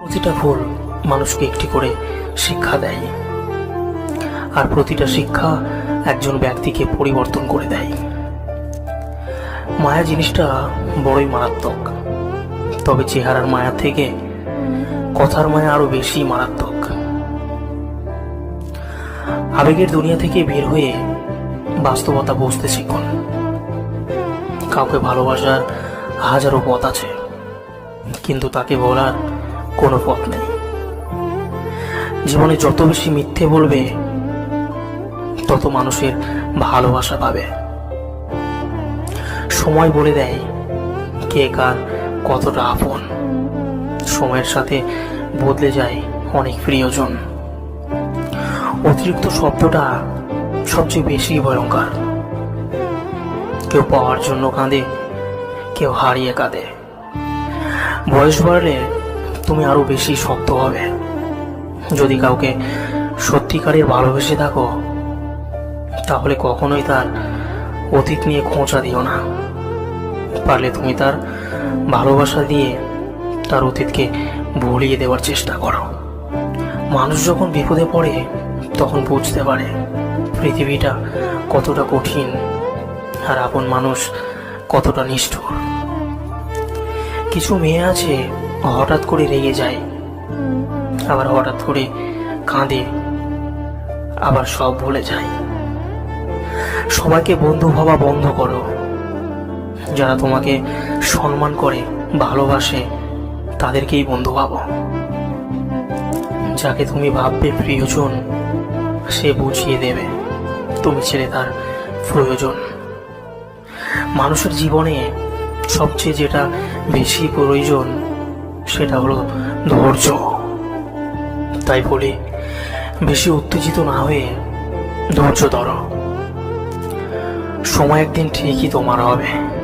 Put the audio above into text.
প্রতিটা ভুল মানুষকে একটি করে শিক্ষা দেয়। আর প্রতিটা শিক্ষা একজন ব্যক্তিকে পরিবর্তন করে দেয়। মায়া জিনিসটা বড়ই মারাত্মক। তবে চেহারার মায়া থেকে কথার মায়া আরও বেশি মারাত্মক। আবেগের দুনিয়া থেকে বের হয়ে বাস্তবতা বুঝতে শিখুন। কাউকে ভালোবাসার হাজারো পথ আছে, কিন্তু তাকে বলার কোনো পথ নেই। জীবনে যত বেশি মিথ্যে বলবে, তত মানুষের ভালোবাসা পাবে। সময় বলে দেয় কে কার কতটা আপন। সময়ের সাথে বদলে যায় অনেক প্রিয়জন। অতিরিক্ত শব্দটা সবচেয়ে বেশি ভয়ঙ্কর। কেউ পাওয়ার জন্য কাঁদে, কেউ হারিয়ে কাঁদে। বয়স বাড়লে তুমি আরও বেশি শক্ত হবে। যদি কাউকে সত্যিকারের ভালোবেসে থাকো, তাহলে কখনোই তার অতীত নিয়ে খোঁচা দিও না। পারলে তুমি তার ভালোবাসা দিয়ে তার অতীতকে ভুলিয়ে দেওয়ার চেষ্টা করো। মানুষ যখন বিপদে পড়ে, তখন বুঝতে পারে পৃথিবীটা কতটা কঠিন আর আপন মানুষ কতটা নিষ্ঠুর। কিছু মেয়ে আছে হঠাৎ করে রেগে যায়। আবার হঠাৎ করে কাঁদে। আবার সব ভুলে যায়। সবাইকে বন্ধু ভাবা বন্ধ করো। যারা তোমাকে সম্মান করে, ভালোবাসে, তাদেরকেই বন্ধু ভাবো। যাকে তুমি ভাববে প্রিয়জন, সে বুঝিয়ে দেবে, তুমি ছেড়ে তার প্রয়োজন। মানুষের জীবনে সবচেয়ে যেটা বেশি প্রয়োজন সেটা হলো ধৈর্য। তাই বলি, বেশি উত্তেজিত না হয়ে ধৈর্য ধরো। সময় একদিন ঠিকই তোমার হবে।